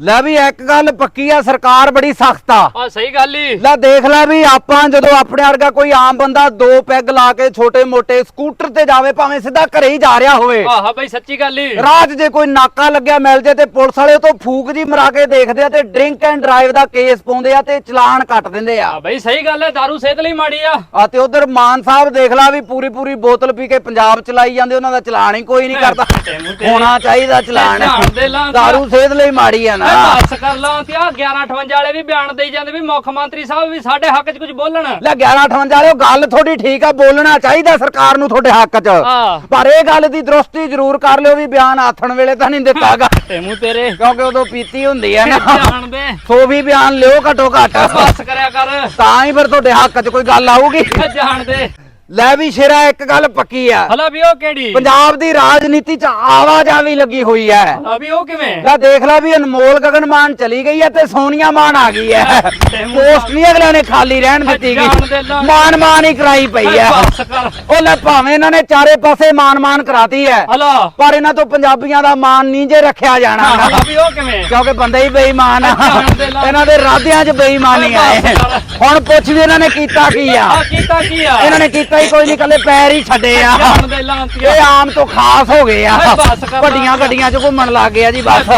ਲੈ ਵੀ ਇੱਕ ਗੱਲ ਪੱਕੀ ਆ ਸਰਕਾਰ ਬੜੀ ਸਖਤ ਆ। ਆ ਸਹੀ ਗੱਲ ਹੀ ਲੈ ਦੇਖ ਲੈ ਵੀ ਆਪਾਂ ਜਦੋਂ ਆਪਣੇ ਵਰਗਾ ਕੋਈ ਆਮ ਬੰਦਾ ਦੋ ਪੈਗ ਲਾ ਕੇ ਛੋਟੇ ਮੋਟੇ ਸਕੂਟਰ ਤੇ ਜਾਵੇ ਭਾਵੇਂ ਸਿੱਧਾ ਘਰੇ ਹੀ ਜਾ ਰਿਹਾ ਹੋਵੇ। ਆਹ ਬਈ ਸੱਚੀ ਗੱਲ ਹੀ 'ਚ ਜੇ ਕੋਈ ਨਾਕਾ ਲੱਗਿਆ ਮਿਲ ਜੇ ਤੇ ਪੁਲਿਸ ਵਾਲੇ ਤੋਂ ਫੂਕ ਜੀ ਮਰਾ ਕੇ ਦੇਖਦੇ ਆ ਤੇ ਡਰਿੰਕ ਐਂਡ ਡਰਾਈਵ ਦਾ ਕੇਸ ਪਾਉਂਦੇ ਆ ਤੇ ਚਲਾਨ ਕੱਟ ਦਿੰਦੇ ਆ। ਆ ਬਈ ਸਹੀ ਗੱਲ ਹੈ दारू ਸਿਹਤ ਲਈ ਮਾੜੀ ਆ। ਆ ਤੇ ਉਧਰ ਮਾਨ ਸਾਹਿਬ ਦੇਖ ਲਾ ਵੀ ਪੂਰੀ ਪੂਰੀ ਬੋਤਲ ਪੀ ਕੇ ਪੰਜਾਬ ਚਲਾਈ ਜਾਂਦੇ ਉਹਨਾਂ ਦਾ ਚਲਾਨ ਹੀ ਕੋਈ ਨਹੀਂ ਕਰਦਾ। ਹੋਣਾ ਚਾਹੀਦਾ ਚਲਾਨ। ਦਾਰੂ ਸਿਹਤ ਲਈ ਮਾੜੀ ਆ ਨਾ। ਮੈਂ ਬਸ ਕਰ ਲਾਂ ਤੇ ਆ 1158 ਵਾਲੇ ਵੀ ਬਿਆਨ ਦੇਈ ਜਾਂਦੇ ਵੀ ਮੁੱਖ ਮੰਤਰੀ ਸਾਹਿਬ ਵੀ ਸਾਡੇ ਹੱਕ 'ਚ ਕੁਝ ਬੋਲਣ। ਲੈ 1158 ਵਾਲਿਓ ਗੱਲ ਥੋੜੀ ਠੀਕ ਆ ਬੋਲਣਾ ਚਾਹੀਦਾ ਸਰਕਾਰ ਨੂੰ ਤੁਹਾਡੇ ਹੱਕ 'ਚ। ਹਾਂ। ਪਰ ਇਹ ਗੱਲ ਦੀ ਦਰੁਸਤੀ ਜ਼ਰੂਰ ਕਰ ਲਿਓ ਵੀ ਬਿਆਨ ਆਥਣ ਵੇਲੇ ਤਾਂ ਨਹੀਂ ਦਿੱਤਾਗਾ ਤੇਰੇ। ਕਿਉਂਕਿ ਉਦੋਂ ਪੀਤੀ ਹੁੰਦੀ ਆ ਨਾ। ਦੇ? ਸੋ ਵੀ ਬਿਆਨ ਲਿਓ ਘਟੋ ਘੱਟ। ਬਸ ਕਰਿਆ ਕਰ। ਤਾਂ ਹੀ ਫਿਰ ਤੁਹਾਡੇ ਹੱਕ 'ਚ ਕੋਈ ਗੱਲ ਆਊਗੀ। ਜਾਣ ਦੇ ਲੈ ਵੀ ਸ਼ੇਰਾ ਇੱਕ ਗੱਲ ਪੱਕੀ ਆ। ਹਲਾ ਵੀ ਉਹ ਕਿਹੜੀ? ਪੰਜਾਬ ਦੀ ਰਾਜਨੀਤੀ 'ਚ ਆਵਾਜਾਵੀ ਲੱਗੀ ਹੋਈ ਹੈ ਹਲਾ ਵੀ ਉਹ ਕਿਵੇਂ? ਲੈ ਦੇਖ ਲੈ ਵੀ ਅਨਮੋਲ ਗਗਨ ਮਾਨ ਚਲੀ ਗਈ ਹੈ ਤੇ ਸੋਨੀਆ ਮਾਨ ਆ ਗਈ ਹੈ ਪੋਸਟ ਨਹੀਂ ਅਗਲਿਆਂ ਨੇ ਖਾਲੀ ਰਹਿਣ ਦਿੱਤੀ ਗਈ। ਮਾਨ ਮਾਨ ਹੀ ਕਰਾਈ ਪਈ ਕਰ। ਉਹ ਲੈ ਭਾਵੇਂ ਇਹਨਾਂ ਨੇ ਚਾਰੇ ਪਾਸੇ ਮਾਨ ਮਾਨ ਕਰਾਤੀ ਹਲਾ। ਪਰ ਇਹਨਾਂ ਤੋਂ ਪੰਜਾਬੀਆਂ ਦਾ ਮਾਨ ਨਹੀਂ ਜੇ ਰੱਖਿਆ ਜਾਣਾ। ਹਲਾ ਵੀ ਉਹ ਕਿਵੇਂ? ਕਿਉਂਕਿ ਬੰਦੇ ਹੀ ਬੇਈਮਾਨ ਆ। ਇਹਨਾਂ ਦੇ ਰਾਧਿਆਂ 'ਚ ਬੇਈਮਾਨੀ ਆਏ ਹੁਣ ਪੁੱਛ ਵੀ ਇਹਨਾਂ ਨੇ ਕੀਤਾ ਕੀ ਆ। ਕੀਤਾ ਕੀ ਆ? ਇਹਨਾਂ ਨੇ ਕੀਤਾ ਹੀ ਕੋਈ ਨਹੀਂ ਕੱਲੇ ਪੈਰ ਹੀ ਛੱਡੇ ਆ। ਇਹ ਆਮ ਤੋਂ ਖਾਸ ਹੋ ਗਏ ਆ। ਵੱਡੀਆਂ ਗੱਡੀਆਂ 'ਚ ਘੁੰਮਣ ਲੱਗ ਗਏ ਆ ਜੀ ਬਸ।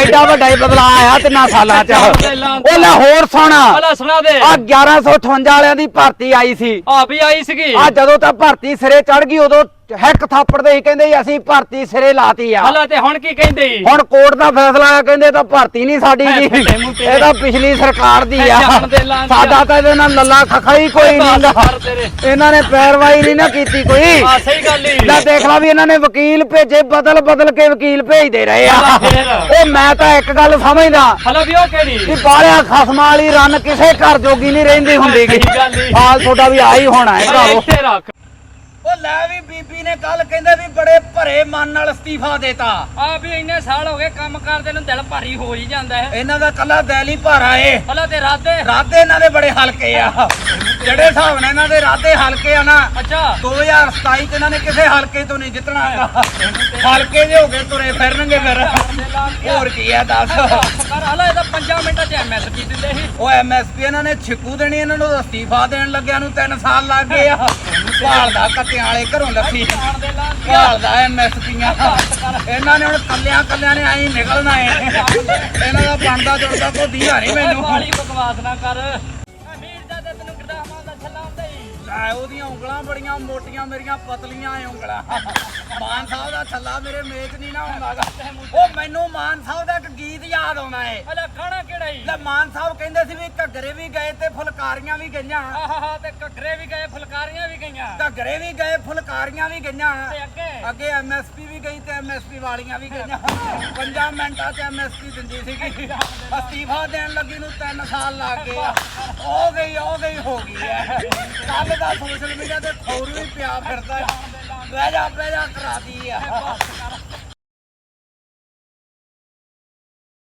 ਐਡਾ ਵੱਡਾ ਹੀ ਬਦਲਾ ਆਇਆ ਤਿੰਨਾਂ ਸਾਲਾਂ 'ਚ। ਉਹ ਲੈ ਹੋਰ ਸੁਣ। ਆ 1158 ਵਾਲਿਆਂ ਦੀ ਭਰਤੀ ਆਈ ਸੀ। ਆ ਵੀ ਆਈ ਸੀਗੀ। ਆ ਜਦੋਂ ਤਾਂ ਭਰਤੀ ਸਿਰੇ ਚੜ ਗਈ ਉਦੋਂ ਹੈਕ ਥਾਪੜਦੇ ਹੀ ਕਹਿੰਦੇ ਅਸੀਂ ਭਰਤੀ ਸਿਰੇ ਲਾਤੀ ਆ। ਹਲਾ ਤੇ ਹੁਣ ਕੀ ਕਹਿੰਦੇ? ਹੁਣ ਕੋਰਟ ਦਾ ਫੈਸਲਾ ਆਇਆ ਕਹਿੰਦੇ ਇਹ ਤਾਂ ਭਰਤੀ ਨਹੀਂ ਸਾਡੀ ਜੀ। ਇਹ ਤਾਂ ਪਿਛਲੀ ਸਰਕਾਰ ਦੀ ਆ। ਦੇ। ਸਾਡਾ ਤਾਂ ਇਹਦੇ ਨਾਲ ਲੱਲਾ ਖਖਾ ਹੀ ਕੋਈ ਬਸ ਕਰ ਤੇਰੇ। ਇਹਨਾਂ ਨੇ ਪੈਰਵਾਈ ਨਹੀਂ ਨਾ ਕੀਤੀ ਕੋਈ। ਆ ਸਹੀ ਗੱਲ ਹੀ ਲੈ ਦੇਖ ਲਾ ਵੀ ਇਹਨਾਂ ਨੇ ਵਕੀਲ ਭੇਜੇ ਬਦਲ ਬਦਲ ਕੇ ਵਕੀਲ ਭੇਜਦੇ ਰਹੇ ਆ। ਫੇਰ। ਉਹ ਮੈਂ ਤਾਂ ਇੱਕ ਗੱਲ ਸਮਝਦਾ ਹਲਾ ਵੀ ਉਹ ਕਿਹੜੀ? ਕਿ ਬਾਲਿਆ ਖਸਮਾਂ ਵਾਲੀ ਰਨ ਕਿਸੇ ਘਰ ਜੋਗੀ ਨਹੀਂ ਰਹਿੰਦੀ ਹੁੰਦੀ ਗੀ। ਸਹੀ ਗੱਲ ਈ। ਹਾਲ ਤੁਹਾਡਾ ਵੀ ਆਹੀ ਹੋਣਾ ਹੈ ਭਰਾਵੋ ਇੱਥੇ ਰੱਖ। ਉਹ ਲੈ ਵੀ ਬੀਬੀ ਨੇ ਕੱਲ ਕਹਿੰਦੇ ਵੀ ਬੜੇ ਭਰੇ ਮਨ ਨਾਲ ਅਸਤੀਫਾ ਦੇਤਾ। ਆ ਵੀ ਇੰਨੇ ਸਾਲ ਹੋ ਗਏ ਕੰਮ ਕਰਦੇ ਨੂੰ ਦਿਲ ਭਾਰੀ ਹੋ ਹੀ ਜਾਂਦਾ ਹੈ। ਇਹਨਾਂ ਦਾ ਕੱਲਾ ਦਿਲ ਹੀ ਭਾਰਾ ਏ। ਹਲਾ ਤੇ ਰਾਤੇ ਰਾਦੇ ਇਹਨਾਂ ਦੇ ਬੜੇ ਹਲਕੇ ਆ। ਜਿਹੜੇ ਹਿਸਾਬ ਨਾਲ ਇਹਨਾਂ ਦੇ ਰਾਦੇ ਹਲਕੇ ਆ ਨਾ ਅੱਛਾ। 2027 ਚ ਇਹਨਾਂ ਨੇ ਕਿਸੇ ਹਲਕੇ ਤੋਂ ਨਹੀਂ ਜਿੱਤਣਾ ਹੈਗਾ। ਹਲਕੇ ਦੇ ਹੋ ਕੇ ਤੁਰੇ ਫਿਰਨਗੇ ਫਿਰ। ਹੋਰ ਕੀ ਆ ਦੱਸ। ਕਰ ਹਲਾ ਇਹਦਾ 5 ਮਿੰਟਾਂ ਚ ਐਮਐਸਪੀ ਦਿੰਦੇ ਸੀ। ਉਹ ਐਮਐਸਪੀ ਇਹਨਾਂ ਨੇ ਛਿੱਕੂ ਦੇਣੀ ਇਹਨਾਂ ਨੂੰ ਅਸਤੀਫਾ ਦੇਣ ਲੱਗਿਆ ਨੂੰ 3 ਸਾਲ ਲੱਗ ਗਏ ਆ। ਭਾਲਦਾ ਕੱਤਿਆਂ ਵਾਲੇ ਘਰੋਂ ਲੱਸੀ ਜਾਣ ਦੇ ਭਾਲਦਾ ਐਮਐਸਪੀਆਂ ਇਹਨਾਂ ਨੇ ਹੁਣ ਕੱਲਿਆਂ ਕੱਲਿਆਂ ਨੇ ਐਂ ਨਿਕਲਣਾ ਏ। ਇਹਨਾਂ ਦਾ ਬਣਦਾ ਜੁੜਦਾ ਕੋਈ ਦੀਆ ਨਹੀਂ ਮੈਨੂੰ। ਬਕਵਾਸ ਨਾ ਕਰ। ਲੈ ਉਹਦੀਆਂ ਉਂਗਲਾਂ ਬੜੀਆਂ ਮੋਟੀਆਂ ਮੇਰੀਆਂ ਪਤਲੀਆਂ ਏ ਉਂਗਲਾਂ। ਮਾਨ ਸਾਹਿਬ ਦਾ ਛੱਲਾ ਮੇਰੇ ਮੇਚ ਨਹੀਂ ਨਾ ਹੁੰਦਾਗਾ ਉਹ ਮੈਨੂੰ ਮਾਨ ਸਾਹਿਬ ਦਾ ਇੱਕ ਗੀਤ ਯਾਦ ਆਉਂਦਾ ਏ। ਹਲਾ ਖਾਣਾ ਕਿਹੜਾ ਹੀ ਲੈ ਮਾਨ ਸਾਹਿਬ ਕਹਿੰਦੇ ਸੀ ਵੀ ਘੱਗਰੇ ਵੀ ਗਏ ਤੇ ਫੁਲਕਾਰੀਆਂ ਵੀ ਗਈਆਂ। ਆਹਾ ਤੇ ਘੱਗਰੇ ਵੀ ਗਏ ਫੁਲਕਾਰੀਆਂ ਵੀ ਗਈਆਂ। ਘੱਗਰੇ ਵੀ ਗਏ ਫੁਲਕਾਰੀਆਂ ਵੀ ਗਈਆਂ। ਤੇ ਅੱਗੇ? ਅੱਗੇ ਐਮਐਸਪੀ ਵੀ ਗਈ ਤੇ ਐਮਐਸਪੀ ਵਾਲੀਆਂ ਵੀ ਗਈਆਂ। ਪੰਜਾਂ ਮਿੰਟਾਂ 'ਚ ਐਮਐਸਪੀ ਦਿੰਦੀ ਸੀਗੀ। ਅਸਤੀਫਾ ਦੇਣ ਲੱਗੀ ਨੂੰ 3 ਸਾਲ ਲੱਗ ਗਏ ਆ। ਹੋ ਗਈ ਹੋ ਗਈ ਹੋ ਗਈ ਹੈ ਕੱਲ ਦਾ ਸੋਸ਼ਲ ਮੀਡੀਆ ਤੇ ਖੌਰੂ ਹੀ ਪਿਆ ਫਿਰਦਾ ਹੈ। ਬਹਿ ਜਾ ਬਹਿ ਜਾ ਕਰਾਦੀ ਆ